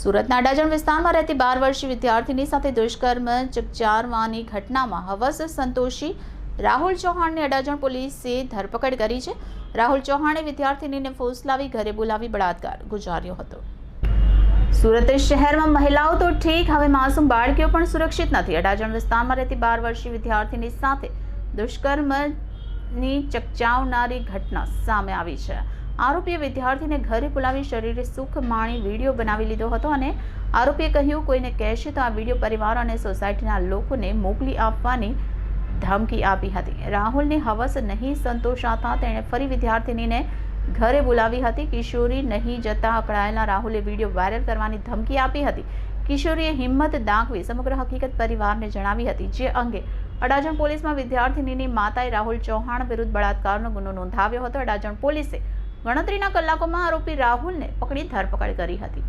સુરતના અડાજણ વિસ્તારમાં રહેતી બાર વર્ષીય વિદ્યાર્થીની સાથે દુષ્કર્મ ચકચારવાની ઘટનામાં હવસ સંતોષી રાહુલ ચૌહાણની અડાજણ પોલીસે ધરપકડ કરી છે. રાહુલ ચૌહાણે વિદ્યાર્થીનીને ફોસલાવી, ઘરે બોલાવી બળાત્કાર ગુજાર્યો હતો. સુરત શહેરમાં મહિલાઓ તો ઠીક, હવે માસૂમ બાળકીઓ પણ સુરક્ષિત નથી. અડાજણ વિસ્તારમાં રહેતી બાર વર્ષીય વિદ્યાર્થીની સાથે દુષ્કર્મની ચકચાવનારી ઘટના સામે આવી છે. આરોપીએ વિદ્યાર્થીને ઘરે બોલાવી શરીરે સુખ માણી વીડિયો બનાવી લીધો હતો અને આરોપીએ કહ્યું, કોઈને કહેશે તો આ વીડિયો પરિવાર અને સોસાયટીના લોકોને મોકલી આપવાની ધમકી આપી હતી. રાહુલની હવસ નહીં સંતોષાતા તેણે ફરી વિદ્યાર્થીનીને ઘરે બોલાવી હતી. કિશોરી નહીં જતા અકળાયેલા રાહુલે વીડિયો વાયરલ કરવાની ધમકી આપી હતી. કિશોરીએ હિંમત દાખવી સમગ્ર હકીકત પરિવારને જણાવી હતી, જે અંગે અડાજણ પોલીસમાં વિદ્યાર્થીનીની માતાએ રાહુલ ચૌહાણ વિરુદ્ધ બળાત્કારનો ગુનો નોંધાવ્યો હતો. અડાજણ પોલીસે ગણતરીના કલાકોમાં આરોપી રાહુલને પકડી ધરપકડ કરી હતી.